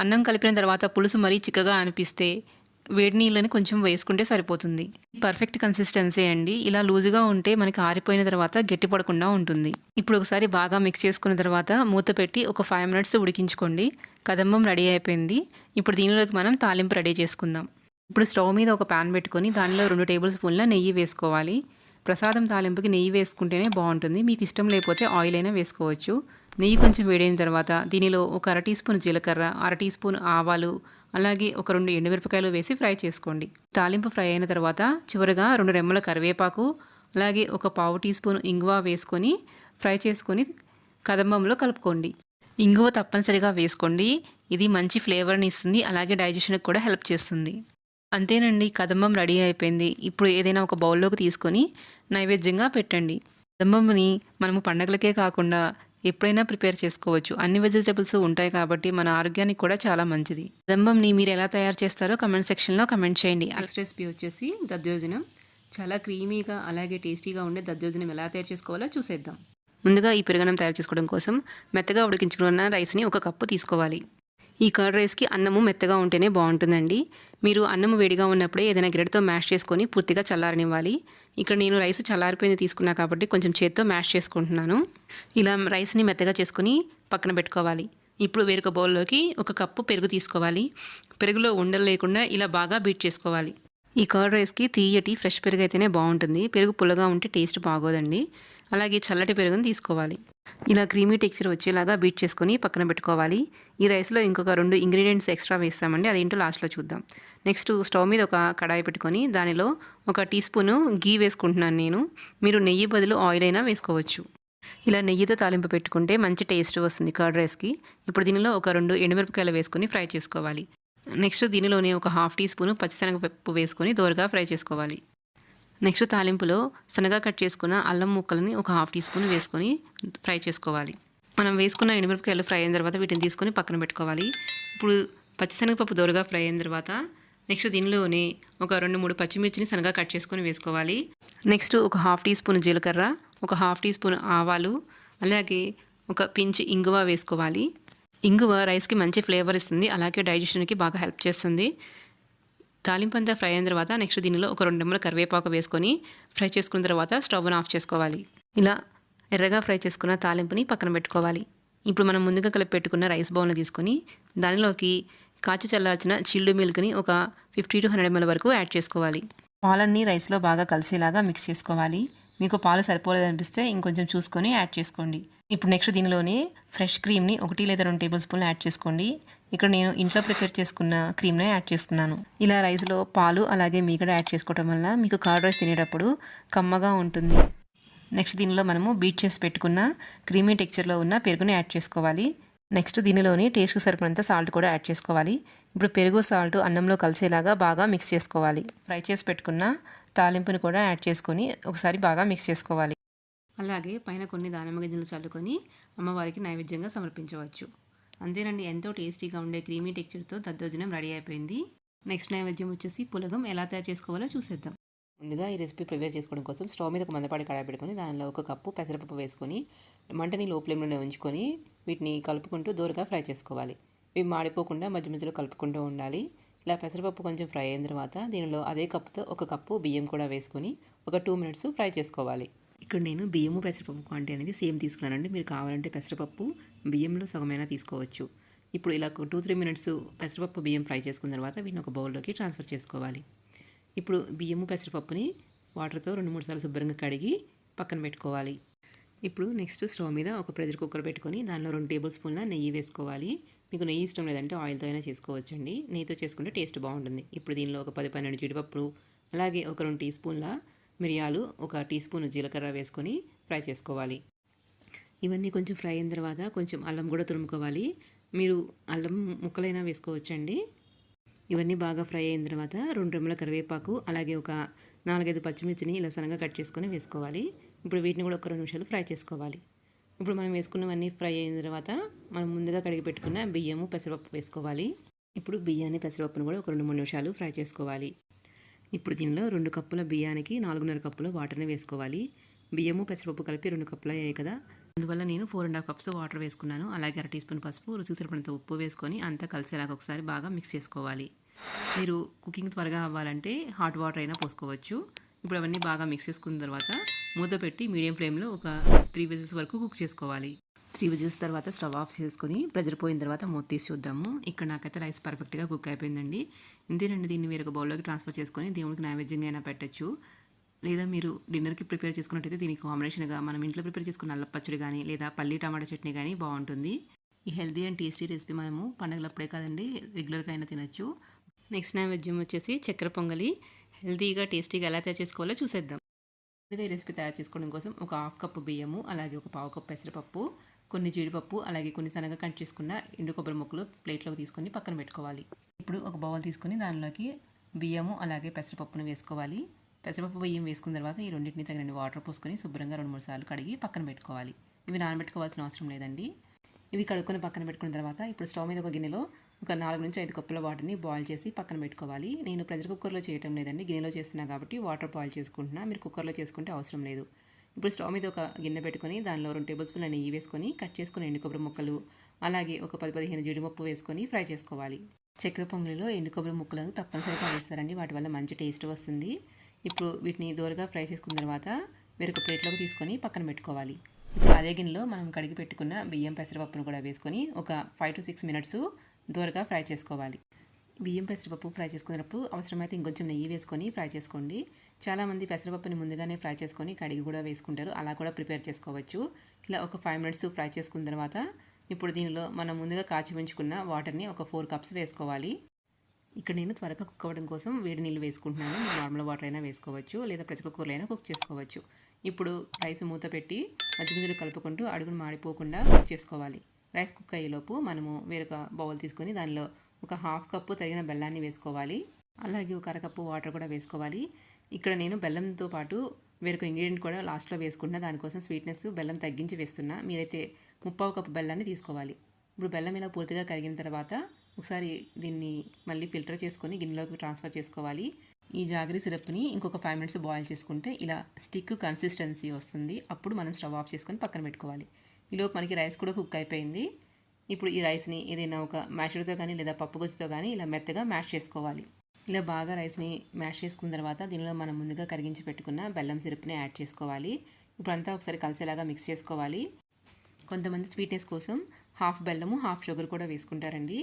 అన్నం కలిపిన తర్వాత పులుసు మరీ చిక్కగా అనిపిస్తే వేడి నీళ్ళని కొంచెం వేసుకుంటే సరిపోతుంది. పర్ఫెక్ట్ కన్సిస్టెన్సీ అండి. ఇలా లూజుగా ఉంటే మనకి ఆరిపోయిన తర్వాత గట్టి పడకుండా ఉంటుంది. ఇప్పుడు ఒకసారి బాగా మిక్స్ చేసుకున్న తర్వాత మూత పెట్టి ఒక ఫైవ్ మినిట్స్ ఉడికించుకోండి. కదంబం రెడీ అయిపోయింది. ఇప్పుడు దీనిలోకి మనం తాలింపు రెడీ చేసుకుందాం. ఇప్పుడు స్టవ్ మీద ఒక ప్యాన్ పెట్టుకొని దానిలో రెండు టేబుల్ స్పూన్ల నెయ్యి వేసుకోవాలి. ప్రసాదం తాలింపుకి నెయ్యి వేసుకుంటేనే బాగుంటుంది. మీకు ఇష్టం లేకపోతే ఆయిల్ అయినా వేసుకోవచ్చు. నెయ్యి కొంచెం వేడైన తర్వాత దీనిలో ఒక అర టీ స్పూన్ జీలకర్ర అర టీ స్పూన్ ఆవాలు అలాగే ఒక రెండు ఎండుమిరపకాయలు వేసి ఫ్రై చేసుకోండి. తాలింపు ఫ్రై అయిన తర్వాత చివరిగా రెండు రెమ్మల కరివేపాకు అలాగే ఒక పావు టీ స్పూన్ ఇంగువ వేసుకొని ఫ్రై చేసుకొని కదంబంలో కలుపుకోండి. ఇంగువ తప్పనిసరిగా వేసుకోండి. ఇది మంచి ఫ్లేవర్ని ఇస్తుంది అలాగే డైజెషన్కి కూడా హెల్ప్ చేస్తుంది. అంతేనండి కదంబం రెడీ అయిపోయింది. ఇప్పుడు ఏదైనా ఒక బౌల్లోకి తీసుకొని నైవేద్యంగా పెట్టండి. కదంబంని మనము పండగలకే కాకుండా ఎప్పుడైనా ప్రిపేర్ చేసుకోవచ్చు. అన్ని వెజిటేబుల్స్ ఉంటాయి కాబట్టి మన ఆరోగ్యానికి కూడా చాలా మంచిది. దంబంని మీరు ఎలా తయారు చేస్తారో కమెంట్ సెక్షన్లో కమెంట్ చేయండి. నెక్స్ట్ రెసిపీ వచ్చేసి దద్దోజనం. చాలా క్రీమీగా అలాగే టేస్టీగా ఉండే దద్దోజనం ఎలా తయారు చేసుకోవాలో చూసేద్దాం. ముందుగా ఈ పెరుగన్నం తయారు చేసుకోవడం కోసం మెత్తగా ఉడికించుకున్న రైస్ని ఒక కప్పు తీసుకోవాలి. ఈ కర్డ్ రైస్కి అన్నము మెత్తగా ఉంటేనే బాగుంటుందండి. మీరు అన్నము వేడిగా ఉన్నప్పుడే ఏదైనా గ్రెడ్తో మ్యాష్ చేసుకొని పూర్తిగా చల్లారనివ్వాలి. ఇక్కడ నేను రైస్ చల్లారిపోయింది తీసుకున్నా కాబట్టి కొంచెం చేత్తో మ్యాష్ చేసుకుంటున్నాను. ఇలా రైస్ని మెత్తగా చేసుకొని పక్కన పెట్టుకోవాలి. ఇప్పుడు వేరొక బౌల్లోకి ఒక కప్పు పెరుగు తీసుకోవాలి. పెరుగులో ఉండలు లేకుండా ఇలా బాగా బీట్ చేసుకోవాలి. ఈ కర్డ్ రైస్కి తీయటి ఫ్రెష్ పెరుగు అయితేనే బాగుంటుంది పెరుగు పుల్లగా ఉంటే టేస్ట్ బాగోదండి. అలాగే చల్లటి పెరుగుని తీసుకోవాలి. ఇలా క్రీమీ టెక్స్చర్ వచ్చేలాగా బీట్ చేసుకొని పక్కన పెట్టుకోవాలి. ఈ రైస్లో ఇంకొక రెండు ఇంగ్రీడియంట్స్ ఎక్స్ట్రా వేస్తామండి. అదేంటో లాస్ట్లో చూద్దాం. నెక్స్ట్ స్టవ్ మీద ఒక కడాయి పెట్టుకొని దానిలో ఒక టీ స్పూను గీ వేసుకుంటున్నాను నేను. మీరు నెయ్యి బదులు ఆయిల్ అయినా వేసుకోవచ్చు. ఇలా నెయ్యితో తాలింపు పెట్టుకుంటే మంచి టేస్ట్ వస్తుంది కర్డ్ రైస్కి. ఇప్పుడు దీనిలో ఒక రెండు ఎండుమిరపకాయలు వేసుకొని ఫ్రై చేసుకోవాలి. నెక్స్ట్ దీనిలోనే ఒక హాఫ్ టీ స్పూను పచ్చిశనగపప్పు వేసుకొని దోరగా ఫ్రై చేసుకోవాలి. నెక్స్ట్ తాలింపులో శనగ కట్ చేసుకున్న అల్లం ముక్కలని ఒక హాఫ్ టీ స్పూన్ వేసుకొని ఫ్రై చేసుకోవాలి. మనం వేసుకున్న ఎండుమిరపకాయలు ఫ్రై అయిన తర్వాత వీటిని తీసుకొని పక్కన పెట్టుకోవాలి. ఇప్పుడు పచ్చిశనగపప్పు దోరగా ఫ్రై అయిన తర్వాత నెక్స్ట్ దీనిలోనే ఒక రెండు మూడు పచ్చిమిర్చిని సన్నగా కట్ చేసుకొని వేసుకోవాలి. నెక్స్ట్ ఒక హాఫ్ టీ స్పూన్ జీలకర్ర ఒక హాఫ్ టీ స్పూన్ ఆవాలు అలాగే ఒక పించ్ ఇంగువ వేసుకోవాలి. ఇంగువ రైస్కి మంచి ఫ్లేవర్ ఇస్తుంది. అలాగే డైజెషన్కి బాగా హెల్ప్ చేస్తుంది. తాలింపు అంతా ఫ్రై అయిన తర్వాత నెక్స్ట్ దీనిలో ఒక రెండు నెంబర్ కరివేపాకు వేసుకొని ఫ్రై చేసుకున్న తర్వాత స్టవ్ను ఆఫ్ చేసుకోవాలి. ఇలా ఎర్రగా ఫ్రై చేసుకున్న తాలింపుని పక్కన పెట్టుకోవాలి. ఇప్పుడు మనం ముందుగా కలిపి పెట్టుకున్న రైస్ బౌల్ని తీసుకొని దానిలోకి కాచి చల్లార్చిన చిల్డ్ మిల్క్ని ఒక ఫిఫ్టీ టు హండ్రెడ్ ఎంఎల్ వరకు యాడ్ చేసుకోవాలి. పాలన్నీ రైస్లో బాగా కలిసేలాగా మిక్స్ చేసుకోవాలి. మీకు పాలు సరిపోలేదనిపిస్తే ఇంకొంచెం చూసుకొని యాడ్ చేసుకోండి. ఇప్పుడు నెక్స్ట్ దీనిలోనే ఫ్రెష్ క్రీమ్ని ఒకటి లేదా రెండు టేబుల్ స్పూన్లు యాడ్ చేసుకోండి. ఇక్కడ నేను ఇంట్లో ప్రిపేర్ చేసుకున్న క్రీమ్నే యాడ్ చేస్తున్నాను. ఇలా రైస్లో పాలు అలాగే మీగడ యాడ్ చేసుకోవడం వల్ల మీకు కర్డ్ రైస్ తినేటప్పుడు కమ్మగా ఉంటుంది. నెక్స్ట్ దీనిలో మనము బీట్ చేసి పెట్టుకున్న క్రీమీ టెక్చర్లో ఉన్న పెరుగుని యాడ్ చేసుకోవాలి. నెక్స్ట్ దీనిలోని టేస్ట్కి సరిపడినంత సాల్ట్ కూడా యాడ్ చేసుకోవాలి. ఇప్పుడు పెరుగు సాల్ట్ అన్నంలో కలిసేలాగా బాగా మిక్స్ చేసుకోవాలి. ఫ్రై చేసి పెట్టుకున్న తాలింపుని కూడా యాడ్ చేసుకొని ఒకసారి బాగా మిక్స్ చేసుకోవాలి. అలాగే పైన కొన్ని దానిమ్మ గింజలు చల్లుకొని అమ్మవారికి నైవేద్యంగా సమర్పించవచ్చు. అంతేనండి ఎంతో టేస్టీగా ఉండే క్రీమీ టెక్చర్తో దద్దోజనం రెడీ అయిపోయింది. నెక్స్ట్ నైవేద్యం వచ్చేసి పులగం ఎలా తయారు చేసుకోవాలో చూసేద్దాం. ముందుగా ఈ రెసిపీ ప్రిపేర్ చేసుకోవడం కోసం స్టవ్ మీద ఒక మందపాటి కడాయి పెట్టుకొని దానిలో ఒక కప్పు పెసరపప్పు వేసుకొని మంటని లో ఫ్లేమ్లోనే ఉంచుకొని వీటిని కలుపుకుంటూ దూరగా ఫ్రై చేసుకోవాలి. ఇవి మాడిపోకుండా మధ్య మధ్యలో కలుపుకుంటూ ఉండాలి. ఇలా పెసరపప్పు కొంచెం ఫ్రై అయిన తర్వాత దీనిలో అదే కప్పుతో ఒక కప్పు బియ్యం కూడా వేసుకొని ఒక టూ మినిట్స్ ఫ్రై చేసుకోవాలి. ఇక్కడ నేను బియ్యము పెసరపప్పు క్వాంటిటీ అనేది సేమ్ తీసుకున్నానండి. మీరు కావాలంటే పెసరపప్పు బియ్యంలో సగమైనా తీసుకోవచ్చు. ఇప్పుడు ఇలా ఒక టూ త్రీ మినిట్స్ పెసరపప్పు బియ్యం ఫ్రై చేసుకున్న తర్వాత వీటిని ఒక బౌల్లోకి ట్రాన్స్ఫర్ చేసుకోవాలి. ఇప్పుడు బియ్యము పెసరపప్పుని వాటర్తో రెండు మూడు సార్లు శుభ్రంగా కడిగి పక్కన పెట్టుకోవాలి. ఇప్పుడు నెక్స్ట్ స్టవ్ మీద ఒక ప్రెషర్ కుక్కర్ పెట్టుకొని దానిలో రెండు టేబుల్ స్పూన్ల నెయ్యి వేసుకోవాలి. మీకు నెయ్యి ఇష్టం లేదంటే ఆయిల్తో అయినా చేసుకోవచ్చండి. నెయ్యితో చేసుకుంటే టేస్ట్ బాగుంటుంది. ఇప్పుడు దీనిలో ఒక పది పన్నెండు జీడిపప్పు అలాగే ఒక రెండు టీ స్పూన్ల మిరియాలు ఒక టీ స్పూన్ జీలకర్ర వేసుకొని ఫ్రై చేసుకోవాలి. ఇవన్నీ కొంచెం ఫ్రై అయిన తర్వాత కొంచెం అల్లం కూడా తురుముకోవాలి. మీరు అల్లం ముక్కలైనా వేసుకోవచ్చండి. ఇవన్నీ బాగా ఫ్రై అయిన తర్వాత రెండు రెమ్మల కరివేపాకు అలాగే ఒక నాలుగైదు పచ్చిమిర్చిని ఇలా సన్నగా కట్ చేసుకొని వేసుకోవాలి. ఇప్పుడు వీటిని కూడా ఒక రెండు నిమిషాలు ఫ్రై చేసుకోవాలి. ఇప్పుడు మనం వేసుకున్నవన్నీ ఫ్రై అయిన తర్వాత మనం ముందుగా కడిగి పెట్టుకున్న బియ్యము పెసరపప్పు వేసుకోవాలి. ఇప్పుడు బియ్యాన్ని పెసరపప్పును కూడా ఒక రెండు మూడు నిమిషాలు ఫ్రై చేసుకోవాలి. ఇప్పుడు దీనిలో రెండు కప్పుల బియ్యానికి నాలుగున్నర కప్పుల వాటర్ని వేసుకోవాలి. బియ్యము పెసరపప్పు కలిపి రెండు కప్పులు అయ్యాయి కదా. అందువల్ల నేను four and half cups water వేసుకున్నాను. అలాగే అర టీ స్పూన్ పసుపు రుచికి సరిపడినంత ఉప్పు వేసుకొని అంతా కలిసేలాగా ఒకసారి బాగా మిక్స్ చేసుకోవాలి. మీరు కుకింగ్ త్వరగా అవ్వాలంటే హాట్ వాటర్ అయినా పోసుకోవచ్చు. ఇప్పుడు అవన్నీ బాగా మిక్స్ చేసుకున్న తర్వాత మూత పెట్టి మీడియం ఫ్లేమ్లో ఒక త్రీ విజిల్స్ వరకు కుక్ చేసుకోవాలి. త్రీ విజిల్స్ తర్వాత స్టవ్ ఆఫ్ చేసుకొని ప్రెజర్ పోయిన తర్వాత మూత తీసి చూద్దాము. ఇక్కడ నాకైతే రైస్ పర్ఫెక్ట్గా కుక్ అయిపోయిందండి. ఇంతేనండి దీన్ని వేరొక బౌల్లోకి ట్రాన్స్ఫర్ చేసుకొని దేవుడికి నైవేద్యంగా అయినా పెట్టచ్చు. లేదా మీరు డిన్నర్కి ప్రిపేర్ చేసుకున్నట్టయితే దీనికి కాంబినేషన్గా మనం ఇంట్లో ప్రిపేర్ చేసుకున్న అల్ల పచ్చడి కానీ లేదా పల్లి టమాటా చట్నీ కానీ బాగుంటుంది ఈ హెల్దీ అండ్ టేస్టీ రెసిపీ మనము పండగలప్పుడే కాదండి రెగ్యులర్గా అయినా తినచ్చు. నెక్స్ట్ నైవేద్యం వచ్చేసి చక్కెర పొంగలి. హెల్తీగా టేస్టీగా ఎలా తయారు చేసుకోవాలో చూసేద్దాం. ముందుగా ఈ రెసిపీ తయారు చేసుకోవడం కోసం ఒక హాఫ్ కప్పు బియ్యము అలాగే ఒక పావు కప్పు పెసరపప్పు కొన్ని జీడిపప్పు అలాగే కొన్ని సన్నగా కట్ చేసుకున్న ఎండు కొబ్బరి ముక్కలు ప్లేట్లోకి తీసుకొని పక్కన పెట్టుకోవాలి. ఇప్పుడు ఒక బౌల్ తీసుకొని దానిలోకి బియ్యము అలాగే పెసరపప్పును వేసుకోవాలి. పెసరపప్పు బియ్యం వేసుకున్న తర్వాత ఈ రెండింటిని తగిన వాటర్ పోసుకొని శుభ్రంగా రెండు మూడు సార్లు కడిగి పక్కన పెట్టుకోవాలి. ఇవి నానబెట్టుకోవాల్సిన అవసరం లేదండి. ఇవి కడుక్కొని పక్కన పెట్టుకున్న తర్వాత ఇప్పుడు స్టవ్ మీద ఒక గిన్నెలో ఒక నాలుగు నుంచి ఐదు కప్పుల వాటర్ని బాయిల్ చేసి పక్కన పెట్టుకోవాలి. నేను ప్రెషర్ కుక్కర్లో చేయటం లేదండి. గిన్నెలో చేస్తున్నా కాబట్టి వాటర్ బాయిల్ చేసుకుంటున్నా. మీరు కుక్కర్లో చేసుకుంటే అవసరం లేదు. ఇప్పుడు స్టవ్ మీద ఒక గిన్నె పెట్టుకొని దానిలో రెండు టేబుల్ స్పూన్ల నెయ్యి వేసుకొని కట్ చేసుకుని ఎండు కొబ్బరి ముక్కలు అలాగే ఒక పది పదిహేను జీడిపప్పు వేసుకొని ఫ్రై చేసుకోవాలి. చక్కెర పొంగులలో ఎండు కొబ్బరి ముక్కలను తప్పనిసరిగా వేస్తారండి. వాటి వల్ల మంచి టేస్ట్ వస్తుంది. ఇప్పుడు వీటిని దూరగా ఫ్రై చేసుకున్న తర్వాత వేరొక ప్లేట్లోకి తీసుకొని పక్కన పెట్టుకోవాలి. ఇప్పుడు అదే గిన్నెలో మనం కడిగి పెట్టుకున్న బియ్యం పెసరపప్పును కూడా వేసుకొని ఒక ఫైవ్ టు సిక్స్ మినిట్స్ దూరగా ఫ్రై చేసుకోవాలి. బియ్యం పెసరపప్పు ఫ్రై చేసుకున్నప్పుడు అవసరమైతే ఇంకొంచెం నెయ్యి వేసుకొని ఫ్రై చేసుకోండి. చాలామంది పెసరపప్పుని ముందుగానే ఫ్రై చేసుకొని కడిగి కూడా వేసుకుంటారు. అలా కూడా ప్రిపేర్ చేసుకోవచ్చు. ఇలా ఒక ఫైవ్ మినిట్స్ ఫ్రై చేసుకున్న తర్వాత ఇప్పుడు దీనిలో మనం ముందుగా కాచి ఉంచుకున్న వాటర్ని ఒక ఫోర్ కప్స్ వేసుకోవాలి. ఇక్కడ నేను త్వరగా కుక్ అవ్వడం కోసం వేడి నీళ్ళు వేసుకుంటున్నాను. మీరు నార్మల్ వాటర్ అయినా వేసుకోవచ్చు లేదా ప్రెషర్ కుక్కర్లో అయినా కుక్ చేసుకోవచ్చు. ఇప్పుడు రైస్ మూత పెట్టి మధ్య కలుపుకుంటూ అడుగును మాడిపోకుండా కుక్ చేసుకోవాలి. రైస్ కుక్ అయ్యేలోపు మనము వేరొక బౌల్ తీసుకొని దానిలో ఒక హాఫ్ కప్పు తగిన బెల్లాన్ని వేసుకోవాలి. అలాగే ఒక అరకప్పు వాటర్ కూడా వేసుకోవాలి. ఇక్కడ నేను బెల్లంతో పాటు వేరొక ఇంగ్రీడియంట్ కూడా లాస్ట్లో వేసుకుంటున్నా. దానికోసం స్వీట్నెస్ బెల్లం తగ్గించి వేస్తున్నా. మీరైతే ముప్పావు కప్పు బెల్లాన్ని తీసుకోవాలి. ఇప్పుడు బెల్లం ఇలా పూర్తిగా కరిగిన తర్వాత ఒకసారి దీన్ని మళ్ళీ ఫిల్టర్ చేసుకొని గిన్నెలోకి ట్రాన్స్ఫర్ చేసుకోవాలి. ఈ జాగరీ సిరప్ని ఇంకొక ఫైవ్ మినిట్స్ బాయిల్ చేసుకుంటే ఇలా స్టిక్ కన్సిస్టెన్సీ వస్తుంది. అప్పుడు మనం స్టవ్ ఆఫ్ చేసుకొని పక్కన పెట్టుకోవాలి. ఈలోపు మనకి రైస్ కూడా కుక్ అయిపోయింది. ఇప్పుడు ఈ రైస్ని ఏదైనా ఒక మ్యాషర్తో కానీ లేదా పప్పు కానీ ఇలా మెత్తగా మ్యాష్ చేసుకోవాలి. ఇలా బాగా రైస్ని మ్యాష్ చేసుకున్న తర్వాత దీనిలో మనం ముందుగా కరిగించి పెట్టుకున్న బెల్లం సిరప్ని యాడ్ చేసుకోవాలి. ఇప్పుడు అంతా ఒకసారి కలిసేలాగా మిక్స్ చేసుకోవాలి. కొంతమంది స్వీట్నెస్ కోసం హాఫ్ బెల్లము హాఫ్ షుగర్ కూడా వేసుకుంటారండి.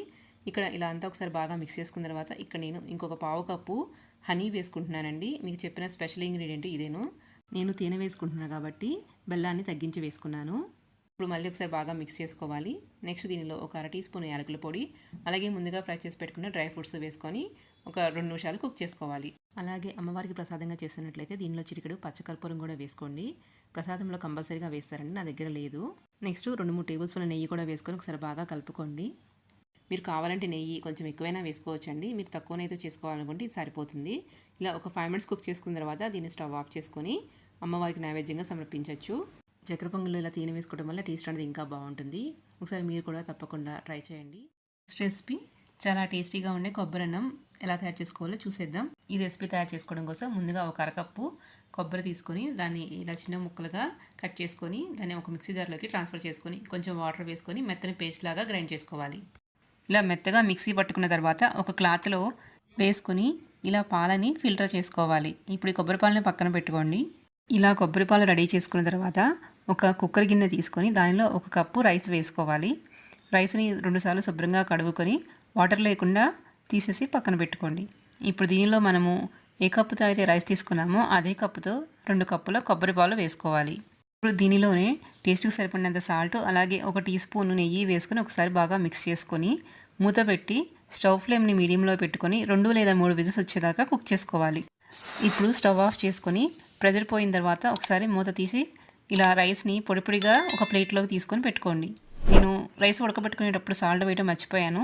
ఇక్కడ ఇలా అంతా ఒకసారి బాగా మిక్స్ చేసుకున్న తర్వాత ఇక్కడ నేను ఇంకొక పావు కప్పు హనీ వేసుకుంటున్నానండి. మీకు చెప్పిన స్పెషల్ ఇంగ్రీడియంట్ ఇదేను. నేను తేనె వేసుకుంటున్నాను కాబట్టి బెల్లాన్ని తగ్గించి వేసుకున్నాను. ఇప్పుడు మళ్ళీ ఒకసారి బాగా మిక్స్ చేసుకోవాలి. నెక్స్ట్ దీనిలో ఒక అర టీ స్పూన్ యాలకుల పొడి అలాగే ముందుగా ఫ్రై చేసి పెట్టుకున్న డ్రై ఫ్రూట్స్ వేసుకొని ఒక రెండు నిమిషాలు కుక్ చేసుకోవాలి. అలాగే అమ్మవారికి ప్రసాదంగా చేస్తున్నట్లయితే దీనిలో చిటికెడు పచ్చకర్పూరం కూడా వేసుకోండి. ప్రసాదంలో కంపల్సరీగా వేస్తారండి నా దగ్గర లేదు. నెక్స్ట్ రెండు మూడు టేబుల్ స్పూన్ల నెయ్యి కూడా వేసుకొని ఒకసారి బాగా కలుపుకోండి. మీరు కావాలంటే నెయ్యి కొంచెం ఎక్కువైనా వేసుకోవచ్చండి. మీరు తక్కువనైతే చేసుకోవాలనుకుంటే ఇది సరిపోతుంది. ఇలా ఒక ఫైవ్ మినిట్స్ కుక్ చేసుకున్న తర్వాత దీన్ని స్టవ్ ఆఫ్ చేసుకొని అమ్మవారికి నైవేద్యంగా సమర్పించవచ్చు చక్కెర పొంగల్లో ఇలా తేనె వేసుకోవడం వల్ల టేస్ట్ అనేది ఇంకా బాగుంటుంది. ఒకసారి మీరు కూడా తప్పకుండా ట్రై చేయండి. రెసిపీ చాలా టేస్టీగా ఉండే కొబ్బరి అన్నం ఎలా తయారు చేసుకోవాలో చూసేద్దాం. ఈ రెసిపీ తయారు చేసుకోవడం కోసం ముందుగా ఒక అరకప్పు కొబ్బరి తీసుకొని దాన్ని ఇలా చిన్న ముక్కలుగా కట్ చేసుకొని దాన్ని ఒక మిక్సీ జార్లోకి ట్రాన్స్ఫర్ చేసుకొని కొంచెం వాటర్ వేసుకొని మెత్తని పేస్ట్ లాగా గ్రైండ్ చేసుకోవాలి. ఇలా మెత్తగా మిక్సీ పట్టుకున్న తర్వాత ఒక క్లాత్లో వేసుకొని ఇలా పాలని ఫిల్టర్ చేసుకోవాలి. ఇప్పుడు ఈ కొబ్బరి పాలని పక్కన పెట్టుకోండి. ఇలా కొబ్బరి పాలు రెడీ చేసుకున్న తర్వాత ఒక కుక్కర్ గిన్నె తీసుకొని దానిలో ఒక కప్పు రైస్ వేసుకోవాలి. రైస్ని రెండుసార్లు శుభ్రంగా కడుగుకొని వాటర్ లేకుండా తీసేసి పక్కన పెట్టుకోండి. ఇప్పుడు దీనిలో మనము ఏ కప్పుతో అయితే రైస్ తీసుకున్నామో అదే కప్పుతో రెండు కప్పుల కొబ్బరి పాలు వేసుకోవాలి. ఇప్పుడు దీనిలోనే టేస్ట్కి సరిపడినంత సాల్ట్ అలాగే ఒక టీ స్పూన్ నెయ్యి వేసుకొని ఒకసారి బాగా మిక్స్ చేసుకొని మూత పెట్టి స్టవ్ ఫ్లేమ్ని మీడియంలో పెట్టుకొని రెండు లేదా మూడు విజిల్స్ వచ్చేదాకా కుక్ చేసుకోవాలి. ఇప్పుడు స్టవ్ ఆఫ్ చేసుకొని ప్రెజర్ పోయిన తర్వాత ఒకసారి మూత తీసి ఇలా రైస్ని పొడి పొడిగా ఒక ప్లేట్లోకి తీసుకొని పెట్టుకోండి. నేను రైస్ ఉడకబెట్టుకునేటప్పుడు సాల్ట్ వేయడం మర్చిపోయాను.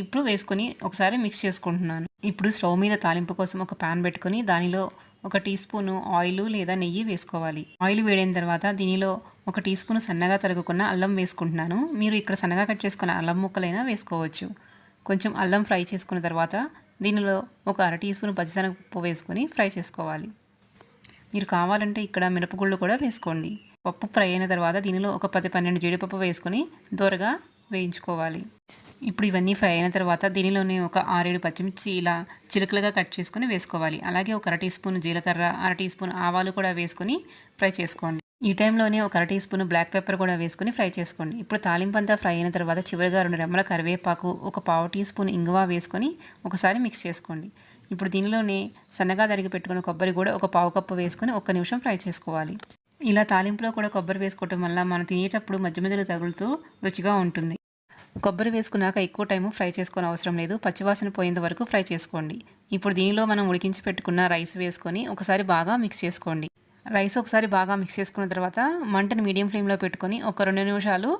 ఇప్పుడు వేసుకొని ఒకసారి మిక్స్ చేసుకుంటున్నాను. ఇప్పుడు స్టవ్ మీద తాలింపు కోసం ఒక ప్యాన్ పెట్టుకొని దానిలో ఒక టీ స్పూను ఆయిల్ లేదా నెయ్యి వేసుకోవాలి. ఆయిల్ వేడైన తర్వాత దీనిలో ఒక టీ స్పూన్ సన్నగా తరుగుకున్న అల్లం వేసుకుంటున్నాను. మీరు ఇక్కడ సన్నగా కట్ చేసుకున్న అల్లం ముక్కలైనా వేసుకోవచ్చు. కొంచెం అల్లం ఫ్రై చేసుకున్న తర్వాత దీనిలో ఒక అర టీ స్పూన్ పచ్చిశనగపప్పు వేసుకొని ఫ్రై చేసుకోవాలి. మీరు కావాలంటే ఇక్కడ మిరపగుళ్ళు కూడా వేసుకోండి. పప్పు ఫ్రై అయిన తర్వాత దీనిలో ఒక పది పన్నెండు జీడిపప్పు వేసుకొని దూరగా వేయించుకోవాలి. ఇప్పుడు ఇవన్నీ ఫ్రై అయిన తర్వాత దీనిలోనే ఒక ఆరేడు పచ్చిమిర్చి ఇలా చిలుకలుగా కట్ చేసుకొని వేసుకోవాలి. అలాగే ఒక అర టీ స్పూన్ జీలకర్ర అర టీ స్పూన్ ఆవాలు కూడా వేసుకొని ఫ్రై చేసుకోండి. ఈ టైంలోనే ఒక అర టీ స్పూన్ బ్లాక్ పెప్పర్ కూడా వేసుకొని ఫ్రై చేసుకోండి. ఇప్పుడు తాలింపంతా ఫ్రై అయిన తర్వాత చివరిగా రెండు రెమ్మల కరివేపాకు ఒక పావు టీ స్పూన్ ఇంగువ వేసుకొని ఒకసారి మిక్స్ చేసుకోండి. ఇప్పుడు దీనిలోనే సన్నగా తరిగి పెట్టుకున్న కొబ్బరి కూడా ఒక పావు కప్పు వేసుకొని ఒక్క నిమిషం ఫ్రై చేసుకోవాలి. ఇలా తాలింపులో కూడా కొబ్బరి వేసుకోవటం వల్ల మనం తినేటప్పుడు మధ్య మధ్యలో తగులుతూ రుచిగా ఉంటుంది. కొబ్బరి వేసుకున్నాక ఎక్కువ టైం ఫ్రై చేసుకోని అవసరం లేదు. పచ్చివాసన పోయేంత వరకు ఫ్రై చేసుకోండి. ఇప్పుడు దీనిలో మనం ఉడికించి పెట్టుకున్న రైస్ వేసుకొని ఒకసారి బాగా మిక్స్ చేసుకోండి. రైస్ ఒకసారి బాగా మిక్స్ చేసుకున్న తర్వాత మంటని మీడియం ఫ్లేమ్లో పెట్టుకొని ఒక రెండు నిమిషాలు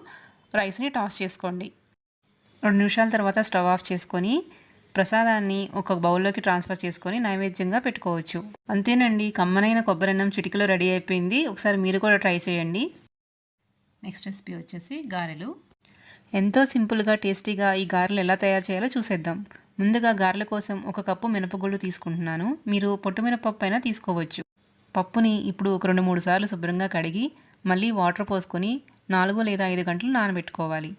రైస్ని టాస్ చేసుకోండి. రెండు నిమిషాల తర్వాత స్టవ్ ఆఫ్ చేసుకొని ప్రసాదాన్ని ఒక బౌల్లోకి ట్రాన్స్ఫర్ చేసుకొని నైవేద్యంగా పెట్టుకోవచ్చు. అంతేనండి కమ్మనైన కొబ్బరన్నం చిటికలో రెడీ అయిపోయింది. ఒకసారి మీరు కూడా ట్రై చేయండి. నెక్స్ట్ రెసిపీ వచ్చేసి గారెలు. ఎంతో సింపుల్గా టేస్టీగా ఈ గారెలు ఎలా తయారు చేయాలో చూసేద్దాం. ముందుగా గారెల కోసం ఒక కప్పు మినపగుళ్ళు తీసుకుంటున్నాను. మీరు పొట్టు మినపప్పు అయినా తీసుకోవచ్చు. పప్పుని ఇప్పుడు ఒక రెండు మూడు సార్లు శుభ్రంగా కడిగి మళ్ళీ వాటర్ పోసుకొని నాలుగు లేదా ఐదు గంటలు నానబెట్టుకోవాలి.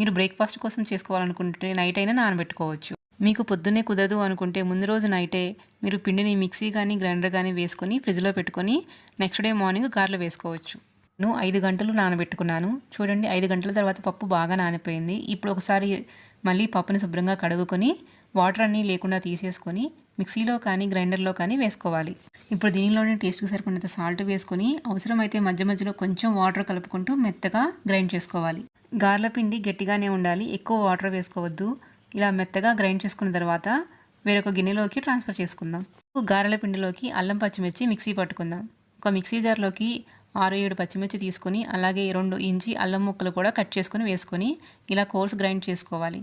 మీరు బ్రేక్ఫాస్ట్ కోసం చేసుకోవాలనుకుంటే నైట్ అయినా నానబెట్టుకోవచ్చు. మీకు పొద్దున్నే కుదరదు అనుకుంటే ముందు రోజు నైటే మీరు పిండిని మిక్సీ కానీ గ్రైండర్ కానీ వేసుకొని ఫ్రిడ్జ్లో పెట్టుకొని నెక్స్ట్ డే మార్నింగ్ కార్లో వేసుకోవచ్చు. నేను ఐదు గంటలు నానబెట్టుకున్నాను. చూడండి ఐదు గంటల తర్వాత పప్పు బాగా నానిపోయింది. ఇప్పుడు ఒకసారి మళ్ళీ పప్పుని శుభ్రంగా కడుగుకొని వాటర్ అన్నీ లేకుండా తీసేసుకొని మిక్సీలో కానీ గ్రైండర్లో కానీ వేసుకోవాలి. ఇప్పుడు దీనిలోనే టేస్ట్కి సరిపడినంత సాల్ట్ వేసుకొని అవసరమైతే మధ్య మధ్యలో కొంచెం వాటర్ కలుపుకుంటూ మెత్తగా గ్రైండ్ చేసుకోవాలి. గార్ల పిండి గట్టిగానే ఉండాలి. ఎక్కువ వాటర్ వేసుకోవద్దు. ఇలా మెత్తగా గ్రైండ్ చేసుకున్న తర్వాత వేరొక గిన్నెలోకి ట్రాన్స్ఫర్ చేసుకుందాం. గారెల పిండిలోకి అల్లం పచ్చిమిర్చి మిక్సీ పట్టుకుందాం. ఒక మిక్సీ జార్లోకి ఆరు ఏడు పచ్చిమిర్చి తీసుకొని అలాగే రెండు ఇంచి అల్లం ముక్కలు కూడా కట్ చేసుకొని వేసుకొని ఇలా కోర్స్ గ్రైండ్ చేసుకోవాలి.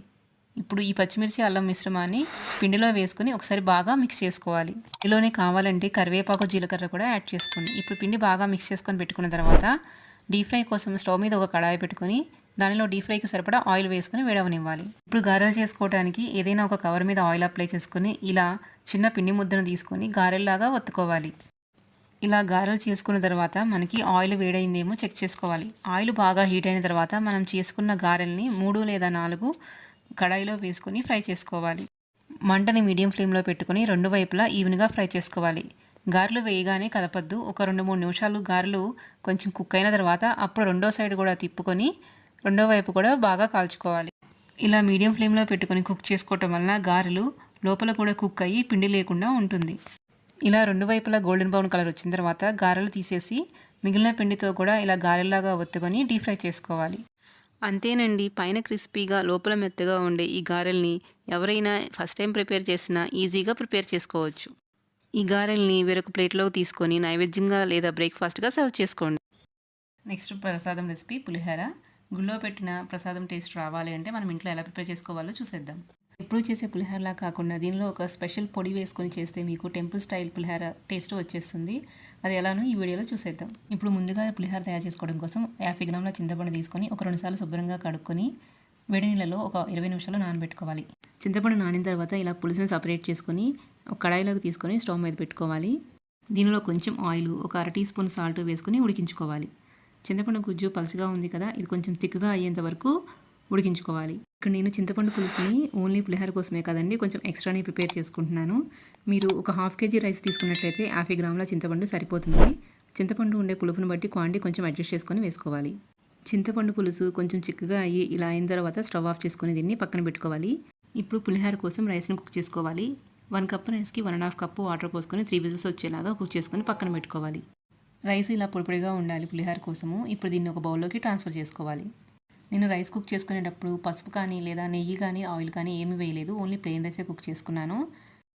ఇప్పుడు ఈ పచ్చిమిర్చి అల్లం మిశ్రమాన్ని పిండిలో వేసుకొని ఒకసారి బాగా మిక్స్ చేసుకోవాలి. ఇందులోనే కావాలంటే కరివేపాకు జీలకర్ర కూడా యాడ్ చేసుకోండి. ఇప్పుడు పిండి బాగా మిక్స్ చేసుకొని పెట్టుకున్న తర్వాత డీప్ ఫ్రై కోసం స్టవ్ మీద ఒక కడాయి పెట్టుకొని దానిలో డీప్ ఫ్రైకి సరిపడా ఆయిల్ వేసుకుని వేడవనివ్వాలి. ఇప్పుడు గారెలు చేసుకోవడానికి ఏదైనా ఒక కవర్ మీద ఆయిల్ అప్లై చేసుకుని ఇలా చిన్న పిండి ముద్దను తీసుకొని గారెల్లాగా ఒత్తుకోవాలి. ఇలా గారెలు చేసుకున్న తర్వాత మనకి ఆయిల్ వేడైందేమో చెక్ చేసుకోవాలి. ఆయిల్ బాగా హీట్ అయిన తర్వాత మనం చేసుకున్న గారెల్ని మూడు లేదా నాలుగు కడాయిలో వేసుకొని ఫ్రై చేసుకోవాలి. మంటని మీడియం ఫ్లేమ్లో పెట్టుకొని రెండు వైపులా ఈవెన్గా ఫ్రై చేసుకోవాలి. గారెలు వేయగానే కదపద్దు. ఒక రెండు మూడు నిమిషాలు గారెలు కొంచెం కుక్ అయిన తర్వాత అప్పుడు రెండో సైడ్ కూడా తిప్పుకొని రెండో వైపు కూడా బాగా కాల్చుకోవాలి. ఇలా మీడియం ఫ్లేమ్లో పెట్టుకొని కుక్ చేసుకోవటం వలన గారెలు లోపల కూడా కుక్ అయ్యి పిండి లేకుండా ఉంటుంది. ఇలా రెండు వైపులా గోల్డెన్ బ్రౌన్ కలర్ వచ్చిన తర్వాత గారెలు తీసేసి మిగిలిన పిండితో కూడా ఇలా గారెల్లాగా ఒత్తుకొని డీప్ ఫ్రై చేసుకోవాలి. అంతేనండి పైన క్రిస్పీగా లోపల మెత్తగా ఉండే ఈ గారెల్ని ఎవరైనా ఫస్ట్ టైం ప్రిపేర్ చేసినా ఈజీగా ప్రిపేర్ చేసుకోవచ్చు. ఈ గారెల్ని వేరొక ప్లేట్లోకి తీసుకొని నైవేద్యంగా లేదా బ్రేక్ఫాస్ట్గా సర్వ్ చేసుకోండి. నెక్స్ట్ ప్రసాదం రెసిపీ పులిహోర. గుళ్ళో పెట్టిన ప్రసాదం టేస్ట్ రావాలి అంటే మనం ఇంట్లో ఎలా ప్రిపేర్ చేసుకోవాలో చూసేద్దాం. ఎప్పుడు చేసే పులిహోరలా కాకుండా దీనిలో ఒక స్పెషల్ పొడి వేసుకొని చేస్తే మీకు టెంపుల్ స్టైల్ పులిహోర టేస్ట్ వచ్చేస్తుంది. అది ఎలానో ఈ వీడియోలో చూసేద్దాం. ఇప్పుడు ముందుగా పులిహోర తయారు చేసుకోవడం కోసం యాభై గ్రాముల చింతపండు తీసుకొని ఒక రెండు సార్లు శుభ్రంగా కడుక్కొని వేడి నీళ్ళలో ఒక ఇరవై నిమిషాలు నానబెట్టుకోవాలి. చింతపండు నానిన తర్వాత ఇలా పులుసుని సపరేట్ చేసుకొని ఒక కడాయిలోకి తీసుకొని స్టవ్ మీద పెట్టుకోవాలి. దీనిలో కొంచెం ఆయిల్ ఒక అర టీ స్పూన్ సాల్ట్ వేసుకొని ఉడికించుకోవాలి. చింతపండు గుజ్జు పలుచగా ఉంది కదా ఇది కొంచెం తిక్కుగా అయ్యేంత వరకు ఉడికించుకోవాలి. ఇక్కడ నేను చింతపండు పులుసుని ఓన్లీ పులిహోర కోసమే కదండి కొంచెం ఎక్స్ట్రాని ప్రిపేర్ చేసుకుంటున్నాను. మీరు ఒక హాఫ్ కేజీ రైస్ తీసుకున్నట్లయితే యాభై గ్రాముల చింతపండు సరిపోతుంది. చింతపండు ఉండే పులుపుని బట్టి క్వాంటిటీ కొంచెం అడ్జస్ట్ చేసుకొని వేసుకోవాలి. చింతపండు పులుసు కొంచెం చిక్కగా అయ్యి ఇలా అయిన తర్వాత స్టవ్ ఆఫ్ చేసుకుని దీన్ని పక్కన పెట్టుకోవాలి. ఇప్పుడు పులిహోర కోసం రైస్ని కుక్ చేసుకోవాలి. వన్ కప్ రైస్కి one and half cup water పోసుకొని త్రీ విజిల్స్ వచ్చేలాగా కుక్ చేసుకొని పక్కన పెట్టుకోవాలి. రైస్ ఇలా పొడిపొడిగా ఉండాలి పులిహోర కోసము. ఇప్పుడు దీన్ని ఒక బౌల్లోకి ట్రాన్స్ఫర్ చేసుకోవాలి. నేను రైస్ కుక్ చేసుకునేటప్పుడు పసుపు కానీ లేదా నెయ్యి కానీ ఆయిల్ కానీ ఏమీ వేయలేదు. ఓన్లీ ప్లెయిన్ రైసే కుక్ చేసుకున్నాను.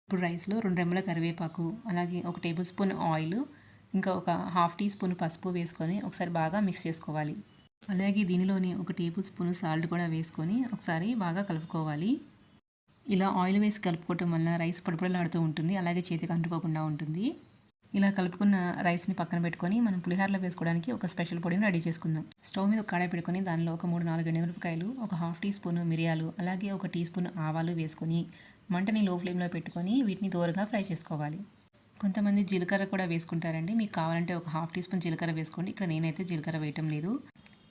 ఇప్పుడు రైస్లో రెండు రెమ్మల కరివేపాకు అలాగే ఒక టేబుల్ స్పూన్ ఆయిల్ ఇంకా ఒక హాఫ్ టీ స్పూన్ పసుపు వేసుకొని ఒకసారి బాగా మిక్స్ చేసుకోవాలి. అలాగే దీనిలోని ఒక టేబుల్ స్పూన్ సాల్ట్ కూడా వేసుకొని ఒకసారి బాగా కలుపుకోవాలి. ఇలా ఆయిల్ వేసి కలుపుకోవటం వల్ల రైస్ పొడిపొడలాడుతూ ఉంటుంది. అలాగే చేతికి అంటుకోకుండా ఉంటుంది. ఇలా కలుపుకున్న రైస్ని పక్కన పెట్టుకొని మనం పులిహోరలో వేసుకోవడానికి ఒక స్పెషల్ పొడిని రెడీ చేసుకుందాం. స్టవ్ మీద ఒక కడాయి పెట్టుకొని దానిలో ఒక మూడు నాలుగు ఎండుమిరపకాయలు ఒక హాఫ్ టీ స్పూన్ మిరియాలు అలాగే ఒక టీ స్పూన్ ఆవాలు వేసుకొని మంటని లో ఫ్లేమ్లో పెట్టుకొని వీటిని దోరగా ఫ్రై చేసుకోవాలి. కొంతమంది జీలకర్ర కూడా వేసుకుంటారండి. మీకు కావాలంటే ఒక హాఫ్ టీ స్పూన్ జీలకర్ర వేసుకోండి. ఇక్కడ నేనైతే జీలకర్ర వేయటం లేదు.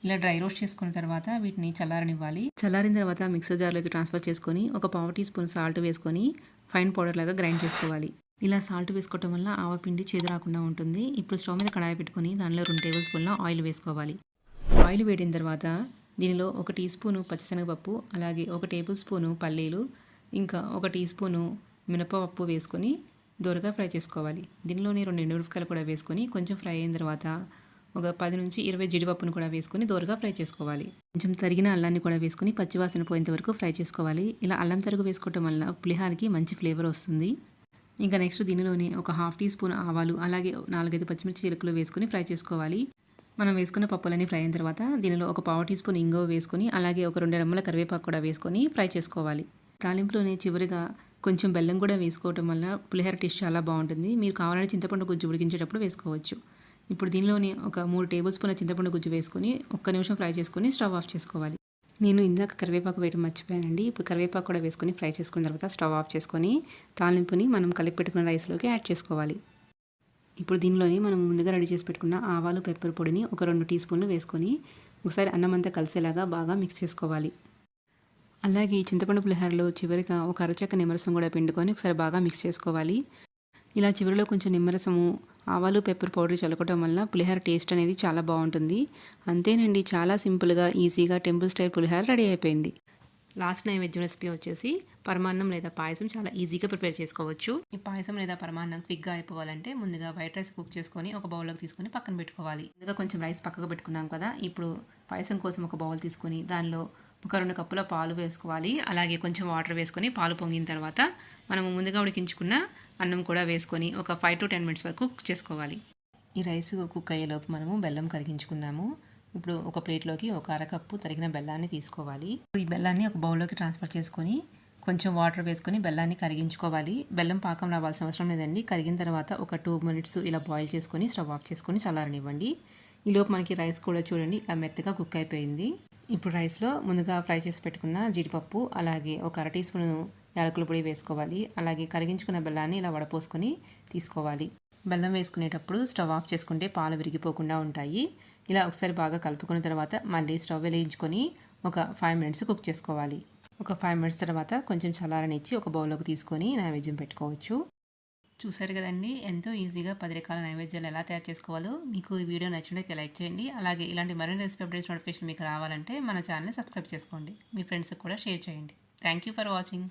ఇలా డ్రై రోస్ట్ చేసుకున్న తర్వాత వీటిని చల్లారనివ్వాలి. చల్లారిన తర్వాత మిక్సర్ జార్లోకి ట్రాన్స్ఫర్ చేసుకొని ఒక పావు టీ స్పూన్ సాల్ట్ వేసుకొని ఫైన్ పౌడర్ లాగా గ్రైండ్ చేసుకోవాలి. ఇలా సాల్ట్ వేసుకోవటం వల్ల ఆవపిండి చేదు రాకుండా ఉంటుంది. ఇప్పుడు స్టవ్ మీద కడాయి పెట్టుకొని దానిలో రెండు టేబుల్ స్పూన్ల ఆయిల్ వేసుకోవాలి. ఆయిల్ వేడిన తర్వాత దీనిలో ఒక టీ స్పూను పచ్చిశనగపప్పు అలాగే ఒక టేబుల్ స్పూను పల్లీలు ఇంకా ఒక టీ స్పూను మినపప్పు వేసుకొని దోరగా ఫ్రై చేసుకోవాలి. దీనిలోనే రెండు ఎండుమిరపకాయలు కూడా వేసుకొని కొంచెం ఫ్రై అయిన తర్వాత ఒక పది నుంచి ఇరవై జీడిపప్పును కూడా వేసుకొని దోరగా ఫ్రై చేసుకోవాలి. కొంచెం తరిగిన అల్లాన్ని కూడా వేసుకొని పచ్చివాసన పోయేంత వరకు ఫ్రై చేసుకోవాలి. ఇలా అల్లం తరుగు వేసుకోవటం వల్ల పులిహారకి మంచి ఫ్లేవర్ వస్తుంది. ఇంకా నెక్స్ట్ దీనిలోనే ఒక హాఫ్ టీ స్పూన్ ఆవాలు అలాగే నాలుగైదు పచ్చిమిర్చి చిలుకలు వేసుకొని ఫ్రై చేసుకోవాలి. మనం వేసుకున్న పప్పులన్నీ ఫ్రై అయిన తర్వాత దీనిలో ఒక పావు టీ స్పూన్ ఇంగో వేసుకొని అలాగే ఒక రెండు రెమ్మల కరివేపాకు కూడా వేసుకొని ఫ్రై చేసుకోవాలి. తాలింపులోనే చివరిగా కొంచెం బెల్లం కూడా వేసుకోవటం వల్ల పులిహోర టేస్ట్ చాలా బాగుంటుంది. మీరు కావాలంటే చింతపండు గుజ్జు ఉడికించేటప్పుడు వేసుకోవచ్చు. ఇప్పుడు దీనిలోని ఒక మూడు టేబుల్ స్పూన్ల చింతపండు గుజ్జు వేసుకొని ఒక్క నిమిషం ఫ్రై చేసుకొని స్టవ్ ఆఫ్ చేసుకోవాలి. నేను ఇందాక కరివేపాకు వేయడం మర్చిపోయానండి. ఇప్పుడు కరివేపాకు కూడా వేసుకొని ఫ్రై చేసుకున్న తర్వాత స్టవ్ ఆఫ్ చేసుకొని తాలింపుని మనం కలిపి పెట్టుకున్న రైస్లోకి యాడ్ చేసుకోవాలి. ఇప్పుడు దీనిలోనే మనం ముందుగా రెడీ చేసి పెట్టుకున్న ఆవాలు పెప్పర్ పొడిని ఒక రెండు టీ స్పూన్లు వేసుకొని ఒకసారి అన్నం అంతా కలిసేలాగా బాగా మిక్స్ చేసుకోవాలి. అలాగే ఈ చింతపండు పులిహారలో చివరిగా ఒక అరచక్క నిమ్మరసం కూడా పిండుకొని ఒకసారి బాగా మిక్స్ చేసుకోవాలి. ఇలా చివరిలో కొంచెం నిమ్మరసము ఆవాలు పెప్పర్ పౌడర్ చల్లకటం వల్ల పులిహోర టేస్ట్ అనేది చాలా బాగుంటుంది. అంతేనండి చాలా సింపుల్గా ఈజీగా టెంపుల్ స్టైల్ పులిహోర రెడీ అయిపోయింది. లాస్ట్ నైవేద్యం రెసిపీ వచ్చేసి పరమాన్నం లేదా పాయసం చాలా ఈజీగా ప్రిపేర్ చేసుకోవచ్చు. ఈ పాయసం లేదా పరమాన్నం క్విక్గా అయిపోవాలంటే ముందుగా వైట్ రైస్ కుక్ చేసుకొని ఒక బౌల్లోకి తీసుకొని పక్కన పెట్టుకోవాలి. ముందుగా కొంచెం రైస్ పక్కకు పెట్టుకున్నాం కదా ఇప్పుడు పాయసం కోసం ఒక బౌల్ తీసుకొని దానిలో ఒక రెండు కప్పుల పాలు వేసుకోవాలి. అలాగే కొంచెం వాటర్ వేసుకొని పాలు పొంగిన తర్వాత మనము ముందుగా ఉడికించుకున్న అన్నం కూడా వేసుకొని ఒక ఫైవ్ టు టెన్ మినిట్స్ వరకు కుక్ చేసుకోవాలి. ఈ రైస్ కుక్ అయ్యేలోపు మనము బెల్లం కరిగించుకుందాము. ఇప్పుడు ఒక ప్లేట్లోకి ఒక అరకప్పు తరిగిన బెల్లాన్ని తీసుకోవాలి. ఈ బెల్లాన్ని ఒక బౌల్లోకి ట్రాన్స్ఫర్ చేసుకొని కొంచెం వాటర్ వేసుకొని బెల్లాన్ని కరిగించుకోవాలి. బెల్లం పాకం రావాల్సిన అవసరం లేదండి. కరిగిన తర్వాత ఒక టూ మినిట్స్ ఇలా బాయిల్ చేసుకొని స్టవ్ ఆఫ్ చేసుకొని చల్లారనివ్వండి. ఈలోపు మనకి రైస్ కూడా చూడండి ఇలా మెత్తగా కుక్ అయిపోయింది. ఇప్పుడు రైస్లో ముందుగా ఫ్రై చేసి పెట్టుకున్న జీడిపప్పు అలాగే ఒక అర టీ స్పూన్ యాలకుల పొడి వేసుకోవాలి. అలాగే కరిగించుకున్న బెల్లాన్ని ఇలా వడపోసుకొని తీసుకోవాలి. బెల్లం వేసుకునేటప్పుడు స్టవ్ ఆఫ్ చేసుకుంటే పాలు విరిగిపోకుండా ఉంటాయి. ఇలా ఒకసారి బాగా కలుపుకున్న తర్వాత మళ్ళీ స్టవ్ వెలిగించుకొని ఒక ఫైవ్ మినిట్స్ కుక్ చేసుకోవాలి. ఒక ఫైవ్ మినిట్స్ తర్వాత కొంచెం చల్లారనిచ్చి ఒక బౌల్లోకి తీసుకొని నైవేద్యం పెట్టుకోవచ్చు. చూసారు కదండి. ఎంతో ఈజీగా పది రకాల నైవేద్యాలు ఎలా తయారు చేసుకోవాలో మీకు ఈ వీడియో నచ్చినట్టు లైక్ చేయండి. అలాగే ఇలాంటి మరిన్ని రెసిపీ అప్డేట్స్ నోటిఫికేషన్ మీకు రావాలంటే మన ఛానల్ని సబ్స్క్రైబ్ చేసుకోండి. మీ ఫ్రెండ్స్కి కూడా షేర్ చేయండి. Thank you for watching.